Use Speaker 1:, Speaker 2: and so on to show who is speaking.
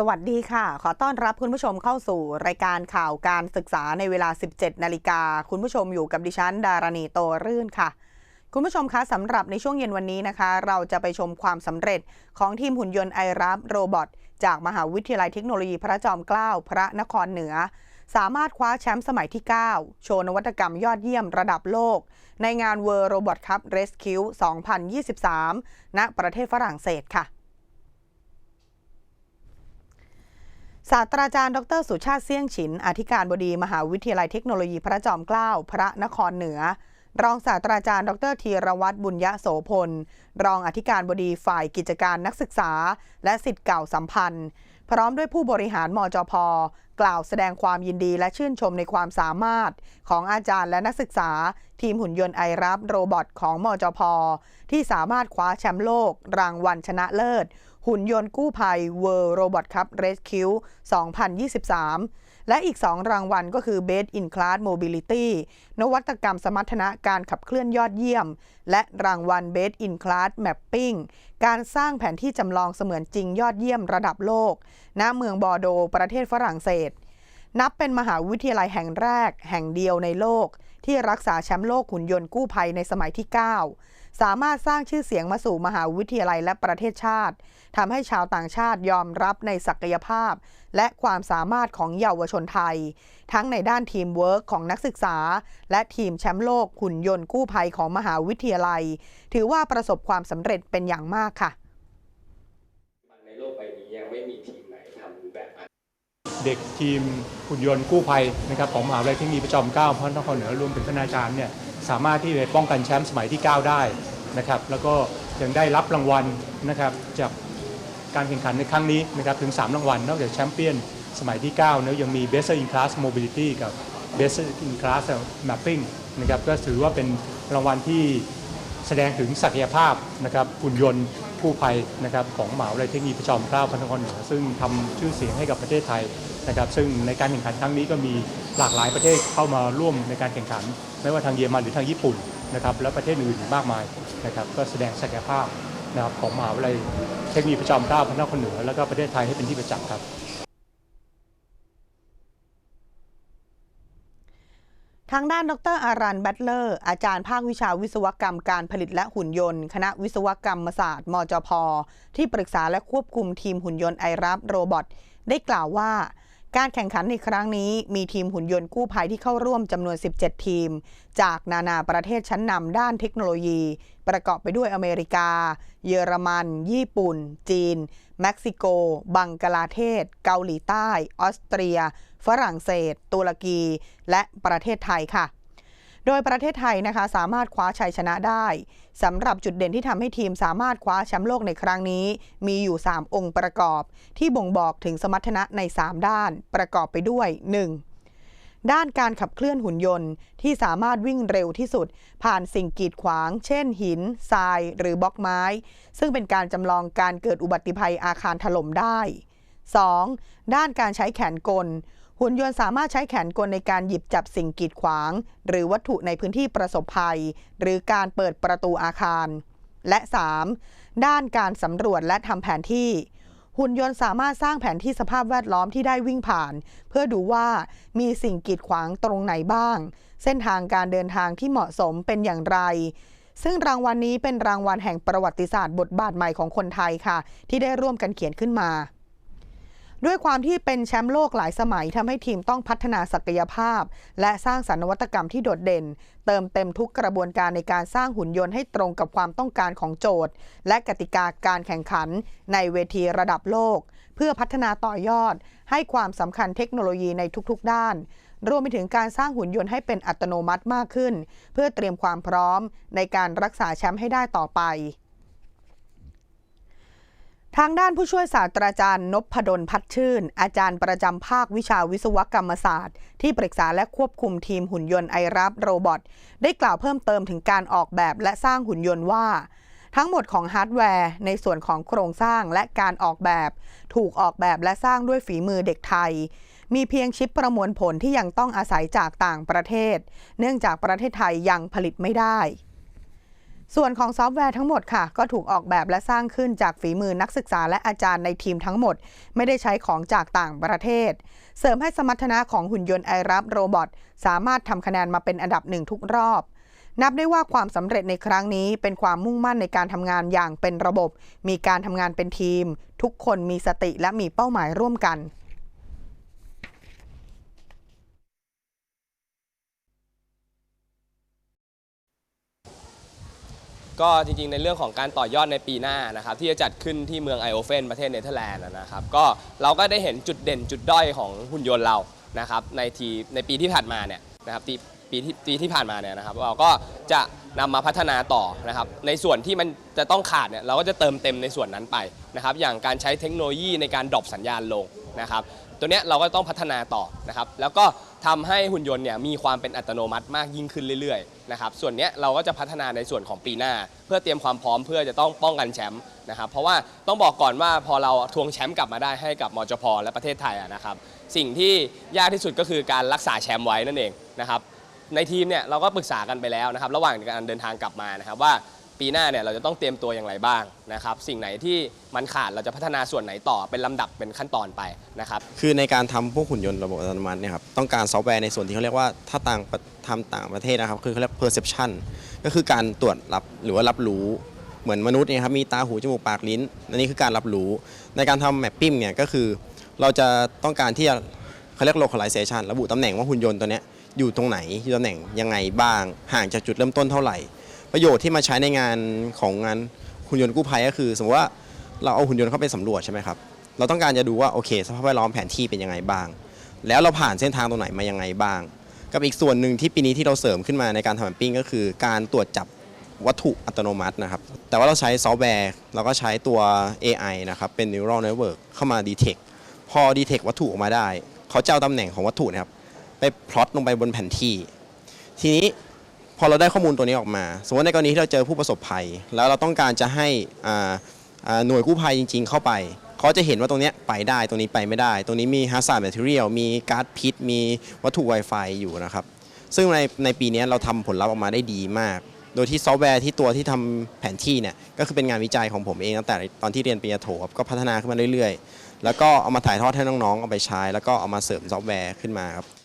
Speaker 1: สวัสดีค่ะ ขอต้อนรับคุณผู้ชมเข้าสู่รายการข่าวการศึกษาในเวลา 17 นาฬิกา คุณผู้ชมอยู่กับดิฉัน ดารณีโตรื่นค่ะ คุณผู้ชมคะสำหรับในช่วงเย็นวันนี้นะคะ เราจะไปชมความสำเร็จของทีมหุ่นยนต์ไอรับโรบอทจากมหาวิทยาลัยเทคโนโลยีพระจอมเกล้าพระนครเหนือ สามารถคว้าแชมป์สมัยที่ 9 โชว์นวัตกรรมยอดเยี่ยมระดับโลก ในงาน World Robot Cup Rescue 2023 ณ ประเทศฝรั่งเศสค่ะ ศาสตราจารย์ ดร สุชาติเสี่ยงฉิน อธิการบดีมหาวิทยาลัยเทคโนโลยีพระจอมเกล้า พระนครเหนือ รองศาสตราจารย์ ดรธีรวัตรบุญยะโสพล รองอธิการบดีฝ่ายกิจการนักศึกษา และสิทธิ์เก่าสัมพันธ์ พร้อมด้วยผู้บริหารมจพ กล่าวแสดงความยินดีและชื่นชมในความสามารถ ของอาจารย์และนักศึกษา ทีมหุ่นยนต์ไอรับโรบอทของมจพ ที่สามารถคว้าแชมป์โลก รางวัลชนะเลิศ หุ่นยนต์กู้ภัย World Robot Cup Rescue 2023 และอีก 2 รางวัลก็คือ Best in Class Mobility นวัตกรรมสมรรถนะการขับเคลื่อนยอดเยี่ยม และรางวัล Best in Class Mapping การสร้างแผนที่จำลองเสมือนจริงยอดเยี่ยมระดับโลก ณ เมืองบอร์โด ประเทศฝรั่งเศส นับเป็นมหาวิทยาลัยแห่งแรก แห่งเดียวในโลก ที่รักษาแชมป์โลกหุ่นยนต์กู้ภัยในสมัยที่ 9 สามารถสร้างชื่อเสียงมาสู่มหาวิทยาลัยและประเทศชาติทำให้ชาวต่างชาติยอมรับในศักยภาพ และความสามารถของเยาวชนไทย ทั้งในด้านทีมเวิร์กของนักศึกษา และทีมแชมป์โลกหุ่นยนต์กู้ภัยของมหาวิทยาลัย ถือว่าประสบความสำเร็จเป็นอย่างมากค่ะ
Speaker 2: ในโลกใบนี้ยังไม่มีทีมไหนทำแบบ
Speaker 3: เด็กทีมหุ่นยนต์กู้ภัยนะครับของมหาวิทยาลัยทคโนโลยีประจอมเกล้าพระนครเหนือรวมถึงคณาจารย์เนี่ย สามารถที่จะป้องกันแชมป์สมัยที่ 9 ได้นะครับแล้วก็ยังได้รับรางวัลนะครับจากการแข่งขันในครั้งนี้นะครับถึง 3 รางวัลนอกจากแชมเปี้ยนสมัยที่ 9 แล้วยังมี Best in Class Mobility กับ Best in Class Mapping นะครับก็ถือว่าเป็นรางวัลที่แสดงถึงศักยภาพนะครับหุ่นยนต์ ผู้ภัยนะครับของหมหาวิทยาลัยเทคโนโลยีพระจอมเกล้าพระนครเหนือซึ่งทำชื่อเสียงให้กับประเทศไทยนะครับซึ่งในการแข่งขันครั้งนี้ก็มีหลากหลายประเทศเข้ามาร่วมในการแข่งขัน ไม่ว่าทางเยอรมันหรือทางญี่ปุ่นนะครับและประเทศอื่นๆมากมายนะครับก็แสดงศักยภาพนะครับของมหาวิทยาลัยเทคโนโลยีพระจอมเกล้าพระนครเหนือ แล้วก็ประเทศไทยให้เป็นที่ประจักษ์ครับ
Speaker 1: ทางด้านดรอารันแบตเลอร์ อาจารย์ภาควิชาวิศวกรรมการผลิตและหุ่นยนต์ คณะวิศวกรรมศาสตร์ มจพ ที่ปรึกษาและควบคุมทีมหุ่นยนต์ไอรับโรบอทได้กล่าวว่า การแข่งขันในครั้งนี้มีทีมหุ่นยนต์กู้ภัยที่เข้าร่วมจำนวน 17 ทีม จากนานาประเทศชั้นนำด้านเทคโนโลยี ประกอบไปด้วยอเมริกา เยอรมัน ญี่ปุ่น จีน เม็กซิโก บังกลาเทศ เกาหลีใต้ ออสเตรีย ฝรั่งเศส ตุรกี และประเทศไทยค่ะ โดยประเทศไทยนะคะสามารถคว้าชัยชนะได้สำหรับจุดเด่นที่ทำให้ทีมสามารถคว้าแชมป์โลกในครั้งนี้ มีอยู่ 3 องค์ประกอบ ที่บ่งบอกถึงสมรรถนะใน 3 ด้านประกอบไปด้วย 1. ด้านการขับเคลื่อนหุ่นยนต์ที่สามารถวิ่งเร็วที่สุด ผ่านสิ่งกีดขวาง เช่นหิน ทราย หรือบล็อกไม้ ซึ่งเป็นการจำลองการเกิดอุบัติภัยอาคารถล่มได้ 2. ด้านการใช้แขนกล หุ่นยนต์สามารถใช้แขนกลในการหยิบจับสิ่งกีดขวาง หรือวัตถุในพื้นที่ประสบภัย หรือการเปิดประตูอาคาร และ 3. ด้านการสำรวจและทำแผนที่ หุ่นยนต์สามารถสร้างแผนที่สภาพแวดล้อมที่ได้วิ่งผ่าน เพื่อดูว่ามีสิ่งกีดขวางตรงไหนบ้าง เส้นทางการเดินทางที่เหมาะสมเป็นอย่างไรซึ่งรางวัลนนี้เป็นรางวัลแห่งประวัติศาสตร์บทบาทใหม่ของคนไทยค่ะ ที่ได้ร่วมกันเขียนขึ้นมา ด้วยความที่เป็นแชมป์โลกหลายสมัยทำให้ทีมต้องพัฒนาศักยภาพ และสร้างสรรค์นวัตกรรมที่โดดเด่น เติมเต็มทุกกระบวนการในการสร้างหุ่นยนต์ให้ตรงกับความต้องการของโจทย์ และกติกาการแข่งขันในเวทีระดับโลก เพื่อพัฒนาต่อยอด ให้ความสำคัญเทคโนโลยีในทุกๆ ด้านรวมไปถึงการสร้างหุ่นยนต์ให้เป็นอัตโนมัติมากขึ้น เพื่อเตรียมความพร้อมในการรักษาแชมป์ให้ได้ต่อไป ทางด้านผู้ช่วยศาสตราจารย์นพดลพัดชื่น อาจารย์ประจำภาควิชาวิศวกรรมศาสตร์ ที่ปรึกษาและควบคุมทีมหุ่นยนต์ไอรับโรบอทได้กล่าวเพิ่มเติมถึงการออกแบบและสร้างหุ่นยนต์ว่า ทั้งหมดของฮาร์ดแวร์ในส่วนของโครงสร้างและการออกแบบ ถูกออกแบบและสร้างด้วยฝีมือเด็กไทย มีเพียงชิปประมวลผลที่ยังต้องอาศัยจากต่างประเทศ เนื่องจากประเทศไทยยังผลิตไม่ได้ ส่วนของซอฟต์แวร์ทั้งหมดค่ะ ก็ถูกออกแบบและสร้างขึ้นจากฝีมือนักศึกษาและอาจารย์ในทีมทั้งหมด ไม่ได้ใช้ของจากต่างประเทศ เสริมให้สมรรถนะของหุ่นยนต์ไอรับโรบอทสามารถทำคะแนนมาเป็นอันดับหนึ่งทุกรอบ นับได้ว่าความสำเร็จในครั้งนี้เป็นความมุ่งมั่นในการทำงานอย่างเป็นระบบ มีการทำงานเป็นทีม ทุกคนมีสติและมีเป้าหมายร่วมกัน
Speaker 2: ก็จริงๆ ในเรื่องของการต่อยอดในปีหน้านะครับที่จะจัดขึ้นที่เมืองไอโอเฟนประเทศเนเธอร์แลนด์นะครับก็เราก็ได้เห็นจุดเด่นจุดด้อยของหุ่นยนต์เรานะครับในทีในปีที่ผ่านมาเนี่ยนะครับปีปีที่ปีที่ผ่านมาเนี่ยนะครับเราก็จะนำมาพัฒนาต่อนะครับในส่วนที่มันจะต้องขาดเนี่ยเราก็จะเติมเต็มในส่วนนั้นไปนะครับอย่างการใช้เทคโนโลยีในการดรอปสัญญาณลงนะครับตัวเนี้ยเราก็ต้องพัฒนาต่อนะครับแล้วก็ ทำให้หุ่นยนต์เนี่ยมีความเป็นอัตโนมัติมากยิ่งขึ้นเรื่อยๆนะครับส่วนเนี้ยเราก็จะพัฒนาในส่วนของปีหน้า เพื่อเตรียมความพร้อมเพื่อจะต้องป้องกันแชมป์นะครับเพราะว่าต้องบอกก่อนว่าพอเราทวงแชมป์กลับมาได้ให้กับมจพและประเทศไทยนะครับสิ่งที่ยากที่สุดก็คือการรักษาแชมป์ไว้นั่นเองนะครับในทีมเนี่ยเราก็ปรึกษากันไปแล้วนะครับระหว่างการเดินทางกลับมานะครับว่า ปีหน้าเนี่ยเราจะต้องเตรียมตัวอย่างไรบ้างนะครับสิ่งไหนที่มันขาดเราจะพัฒนาส่วนไหนต่อเป็นลำดับเป็นขั้นตอนไปนะครับ
Speaker 4: คือในการทำพวกหุ่นยนต์ระบบอัตโนมัติเนี่ยครับต้องการซอฟต์แวร์ในส่วนที่เขาเรียกว่าถ้าต่างทำต่างประเทศนะครับคือเขาเรียก perception ก็คือการตรวจรับหรือว่ารับรู้เหมือนมนุษย์เนี่ยครับมีตาหูจมูกปากลิ้นอันนี้คือการรับรู้ ในการทำ mapping เนี่ยก็คือ เราจะต้องการที่จะเขาเรียก localization ระบุตำแหน่งว่าหุ่นยนต์ตัวเนี้ยอยู่ตรงไหนอยู่ตำแหน่งยังไงบ้างห่างจากจุดเริ่มต้นเท่าไหร่ ประโยชน์ที่มาใช้ในงานของงานหุ่นยนต์กู้ภัยก็คือ สมมติว่าเราเอาหุ่นยนต์เข้าไปสำรวจใช่ไหมครับ เราต้องการจะดูว่าโอเค สภาพแวดล้อมแผนที่เป็นยังไงบ้าง แล้วเราผ่านเส้นทางตรงไหนมายังไงบ้าง กับอีกส่วนหนึ่งที่ปีนี้ที่เราเสริมขึ้นมาในการทำแมปปิ้งก็คือ การตรวจจับวัตถุอัตโนมัตินะครับ แต่ว่าเราใช้ซอฟต์แวร์เราก็ใช้ตัว AI นะครับเป็น neural network เข้ามา detect พอ detect วัตถุออกมาได้ เขาจะเอาตำแหน่งของวัตถุนะครับไปพลอตลงไปบนแผนที่ ทีนี้ พอเราได้ข้อมูลตัวนี้ออกมา สมมติในกรณีที่เราเจอผู้ประสบภัย แล้วเราต้องการจะให้หน่วยกู้ภัยจริง ๆ เข้าไปเขาจะเห็นว่าตรงนี้ไปได้ตรงนี้ไปไม่ได้ ตรงนี้มี hazard material มีก๊าซพิษมีวัตถุ Wi-Fi อยู่นะครับ ซึ่งในในปีนี้เราทำผลลัพธ์ออกมาได้ดีมาก โดยที่ซอฟต์แวร์ที่ตัวที่ทำแผนที่เนี่ยก็คือเป็นงานวิจัยของผมเองตั้งแต่ตอนที่เรียนปริญญาโทครับก็พัฒนาขึ้นมาเรื่อย ๆ แล้วก็เอามาถ่ายทอดให้น้องๆเอาไปใช้ แล้วก็เอามาเสริมซอฟต์แวร์ขึ้นมาครับ